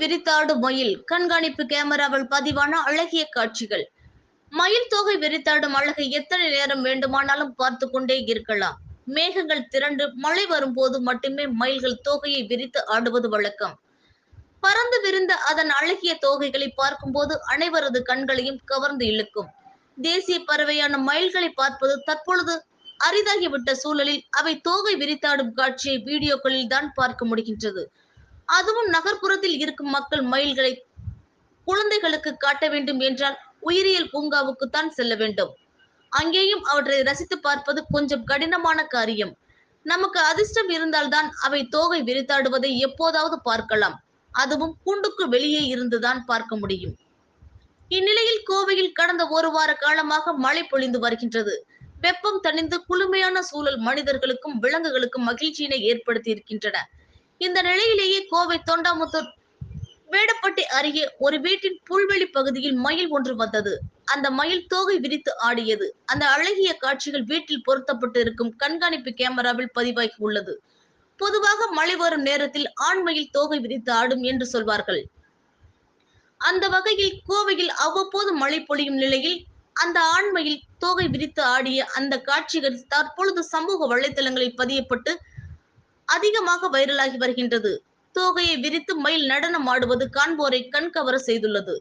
விரித்தாடு மயில். கண்காணிப்பு கேமராவில் பதிவான அழகிய காட்சிகள். மயில் தொகை விரித்தாடும் அழகை எத்தனை நேரம் வேண்டுமானாலும் பார்த்து கொண்டே இருக்கலாம். மேகங்கள் திரண்டு மழை வரும்போது மட்டுமே மயில்கள் தோகையை விரித்து ஆடுவது வழக்கம். பறந்து விரிந்த அதன் அழகிய தோகைகளை பார்க்கும்போது அனைவரது கண்களையும் கவர்ந்து இழுக்கும். தேசிய பறவையான மயில்களை பார்ப்பது தற்பொழுது அரிதாகிவிட்ட சூழலில் அவை தோகை விரித்தாடும் காட்சியை வீடியோக்களில் தான் பார்க்க முடிகின்றது. அதுவும் நகர்ப்புறத்தில் இருக்கும் மக்கள் மயில்களை குழந்தைகளுக்கு காட்ட வேண்டும் என்றால் உயிரியல் பூங்காவுக்கு தான் செல்ல வேண்டும். அங்கேயும் அவற்றை ரசித்து பார்ப்பது கொஞ்சம் கடினமான காரியம். நமக்கு அதிர்ஷ்டம் இருந்தால்தான் அவை தோகை விரித்தாடுவதை எப்போதாவது பார்க்கலாம். அதுவும் கூண்டுக்கு வெளியே இருந்துதான் பார்க்க முடியும். இந்நிலையில் கோவையில் கடந்த ஒரு வார காலமாக மழை பொழிந்து வருகின்றது. வெப்பம் தணிந்து குளுமையான சூழல் மனிதர்களுக்கும் விலங்குகளுக்கும் மகிழ்ச்சியினை ஏற்படுத்தி இருக்கின்றன இந்த நிலையிலேயே கோவை தொண்டாமுத்தூர் வேடப்பட்டி அருகே ஒரு வீட்டின் புல்வெளி பகுதியில் மயில் ஒன்று வந்தது. அந்த மயில் தோகை விரித்து ஆடியது. அந்த அழகிய காட்சிகள் வீட்டில் பொருத்தப்பட்டு இருக்கும் கண்காணிப்பு கேமராவில் பதிவாகி உள்ளது. பொதுவாக மழை வரும் நேரத்தில் ஆண் மயில் தோகை விரித்து ஆடும் என்று சொல்வார்கள். அந்த வகையில் கோவையில் அவ்வப்போது மழை பொழியும் நிலையில் அந்த ஆண்மையில் தோகை விரித்து ஆடிய அந்த காட்சிகள் தற்பொழுது சமூக வலைதளங்களில் பதியப்பட்டு அதிகமாக வைரலாகி வருகின்றது. தோகையை விரித்து மயில் நடனம் ஆடுவது காண்போரை கண்கவர செய்துள்ளது.